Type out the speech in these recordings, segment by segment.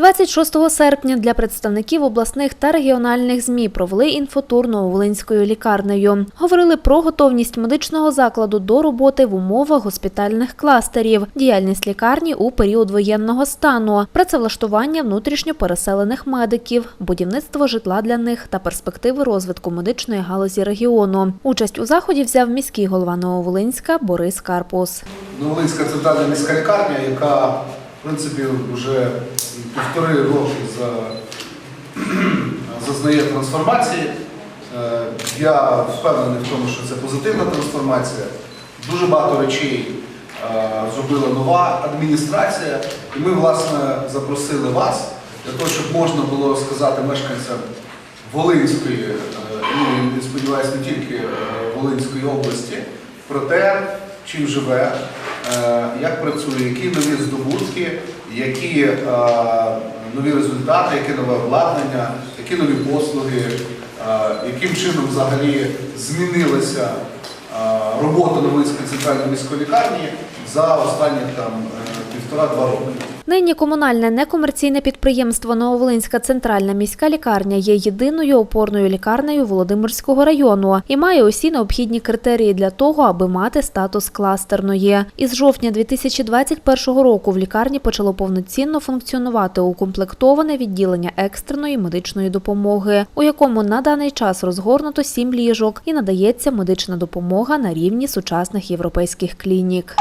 26 серпня для представників обласних та регіональних ЗМІ провели інфотур Нововолинською лікарнею. Говорили про готовність медичного закладу до роботи в умовах госпітальних кластерів, діяльність лікарні у період воєнного стану, працевлаштування внутрішньо переселених медиків, будівництво житла для них та перспективи розвитку медичної галузі регіону. Участь у заході взяв міський голова Нововолинська Борис Карпус. Новолинська центральна міська лікарня, яка в принципі вже півтори роки за, зазнає трансформації. Е, Я впевнений в тому, що це позитивна трансформація. Дуже багато речей е, зробила нова адміністрація, і ми, власне, запросили вас для того, щоб можна було сказати мешканцям Волинської, е, ну і сподіваюся, не тільки Волинської області, про те, чим живе, як працює, які нові здобутки, які е, нові результати, яке нове обладнання, які нові послуги, е, яким чином взагалі змінилася е, робота Новинської центральної міської лікарні за останні там півтора-два роки. Нині комунальне некомерційне підприємство Нововолинська центральна міська лікарня є єдиною опорною лікарнею Володимирського району і має усі необхідні критерії для того, аби мати статус кластерної. Із жовтня 2021 року в лікарні почало повноцінно функціонувати укомплектоване відділення екстреної медичної допомоги, у якому на даний час розгорнуто сім ліжок і надається медична допомога на рівні сучасних європейських клінік.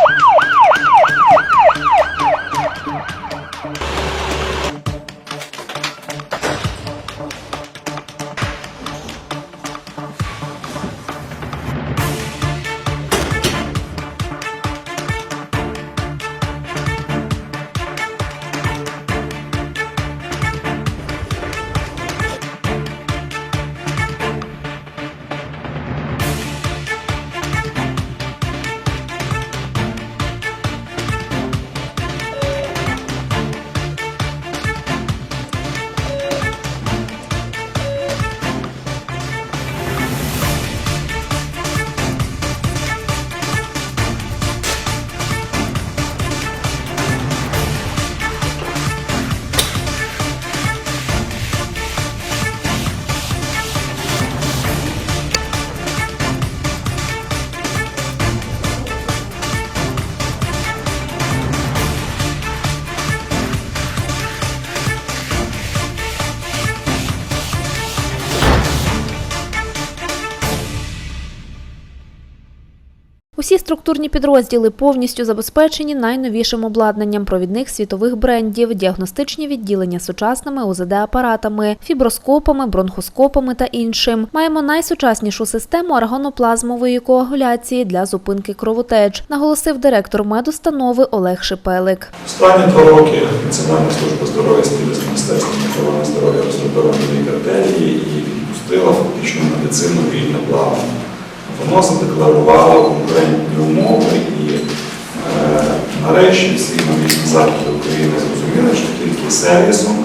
Усі структурні підрозділи повністю забезпечені найновішим обладнанням провідних світових брендів, діагностичні відділення сучасними УЗД-апаратами, фіброскопами, бронхоскопами та іншим. Маємо найсучаснішу систему аргоноплазмової коагуляції для зупинки кровотеч, наголосив директор медустанови Олег Шипелик. Останні два роки Національна служба здоров'я спільно з Міністерством охорони здоров'я розробила нові критерії і відпустила фактично медицину вільне плавання. Воно задекларувало конкурентні умови і е, нарешті всі нові заходи України зрозуміли, що тільки сервісом,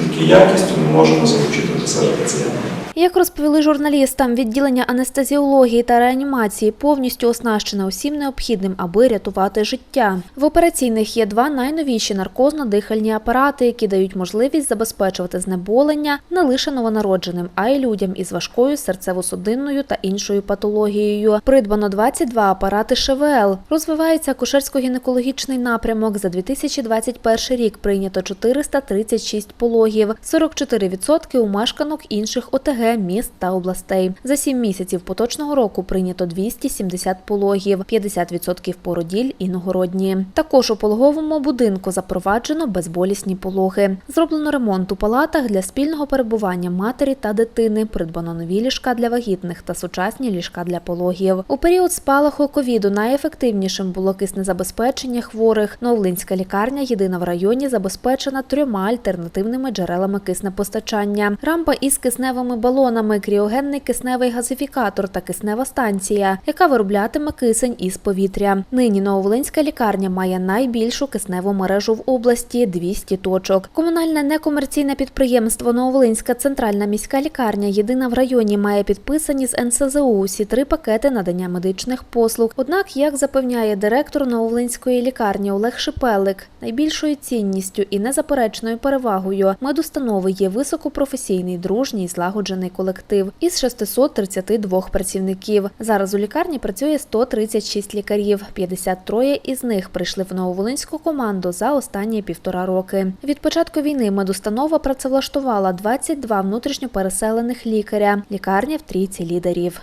тільки якістю ми можемо залучити до себе пацієнта. Як розповіли журналістам, відділення анестезіології та реанімації повністю оснащене усім необхідним, аби рятувати життя. В операційних є два найновіші наркозно-дихальні апарати, які дають можливість забезпечувати знеболення не лише новонародженим, а й людям із важкою серцево-судинною та іншою патологією. Придбано 22 апарати ШВЛ. Розвивається акушерсько-гінекологічний напрямок. За 2021 рік прийнято 436 пологів, 44% у мешканок інших ОТГ, міст та областей. За 7 місяців поточного року прийнято 270 пологів, 50% породіль і нагородні. Також у пологовому будинку запроваджено безболісні пологи. Зроблено ремонт у палатах для спільного перебування матері та дитини. Придбано нові ліжка для вагітних та сучасні ліжка для пологів. У період спалаху ковіду найефективнішим було киснезабезпечення хворих. Новлинська лікарня єдина в районі забезпечена трьома альтернативними джерелами киснепостачання. Рампа із кисневими балонами кріогенний кисневий газифікатор та киснева станція, яка вироблятиме кисень із повітря. Нині Нововолинська лікарня має найбільшу кисневу мережу в області 200 точок. Комунальне некомерційне підприємство Нововолинська центральна міська лікарня єдина в районі має підписані з НСЗУ усі три пакети надання медичних послуг. Однак, як запевняє директор Нововолинської лікарні Олег Шипелик, найбільшою цінністю і незаперечною перевагою медустанови є високопрофесійний, дружній, злагоджений колектив із 632 працівників. Зараз у лікарні працює 136 лікарів. 53 із них прийшли в Нововолинську команду за останні півтора роки. Від початку війни медустанова працевлаштувала 22 внутрішньо переселених лікаря. Лікарня в трійці лідерів.